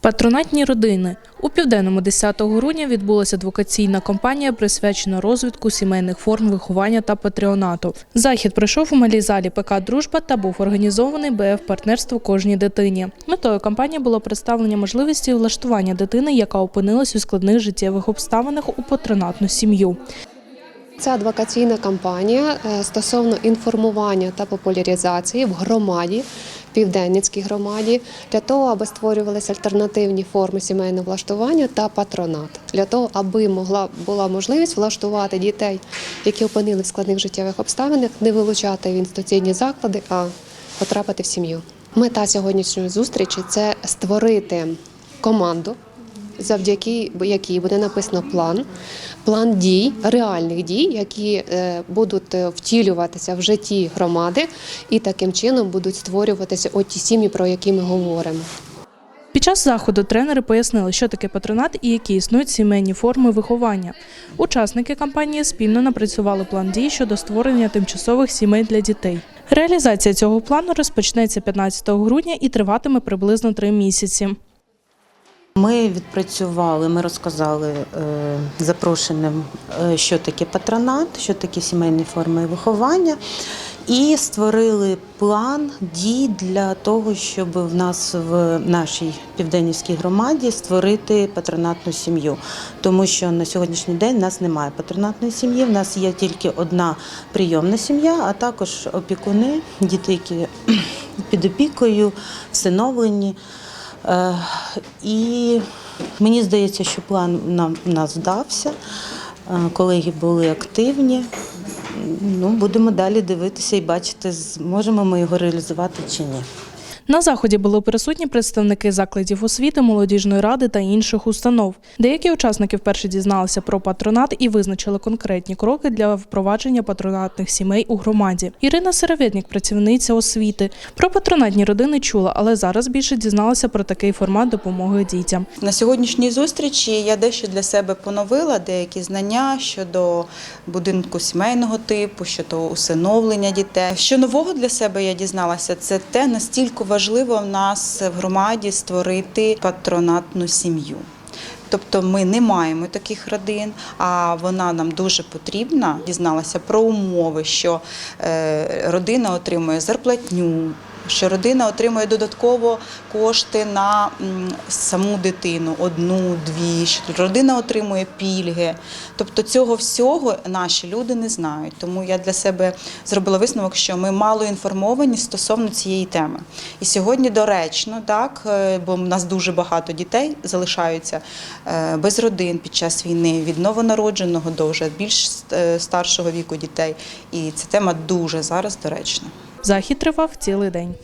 Патронатні родини у південному 10 грудня відбулася адвокаційна кампанія, присвячена розвитку сімейних форм виховання та патреонату. Захід пройшов у малій залі ПК Дружба та був організований БФ партнерство кожній дитині. Метою кампанії було представлення можливості влаштування дитини, яка опинилась у складних життєвих обставинах у патронатну сім'ю. Це адвокаційна кампанія е, стосовно інформування та популяризації в громаді, південницькій громаді, для того, аби створювалися альтернативні форми сімейного влаштування та патронат, для того, аби могла була можливість влаштувати дітей, які опинилися в складних життєвих обставинах, не вилучати в інституційні заклади, а потрапити в сім'ю. Мета сьогоднішньої зустрічі це створити команду завдяки якій буде написано план, план дій, реальних дій, які е, будуть е, втілюватися в житті громади, і таким чином будуть створюватися оті сім'ї, про які ми говоримо. Під час заходу тренери пояснили, що таке патронат і які існують сімейні форми виховання. Учасники кампанії спільно напрацювали план дій щодо створення тимчасових сімей для дітей. Реалізація цього плану розпочнеться 15 грудня і триватиме приблизно три місяці. Ми відпрацювали, ми розказали е, запрошеним, е, що таке патронат, що таке сімейні форми виховання, і створили план дій для того, щоб в нас в нашій південнівській громаді створити патронатну сім'ю. Тому що на сьогоднішній день в нас немає патронатної сім'ї, в нас є тільки одна прийомна сім'я, а також опікуни, діти, які під опікою, всиновлені. Е, І мені здається, що план нам нас вдався. Е, Колеги були активні. Ну, будемо далі дивитися і бачити, зможемо ми його реалізувати чи ні. На заході були присутні представники закладів освіти, молодіжної ради та інших установ. Деякі учасники вперше дізналися про патронат і визначили конкретні кроки для впровадження патронатних сімей у громаді. Ірина Сереветнік, працівниця освіти, про патронатні родини чула, але зараз більше дізналася про такий формат допомоги дітям. На сьогоднішній зустрічі я дещо для себе поновила деякі знання щодо будинку сімейного типу, щодо усиновлення дітей. Що нового для себе я дізналася, це те, настільки важливо в нас в громаді створити патронатну сім'ю. Тобто ми не маємо таких родин, а вона нам дуже потрібна. Дізналася про умови, що е, родина отримує зарплатню, що родина отримує додатково кошти на саму дитину, одну, дві, що родина отримує пільги. Тобто цього всього наші люди не знають. Тому я для себе зробила висновок, що ми мало інформовані стосовно цієї теми. І сьогодні доречно, так, е, бо в нас дуже багато дітей залишаються е, без родин під час війни, від новонародженого до вже більш е, старшого віку дітей. І ця тема дуже зараз доречна. Захід тривав цілий день.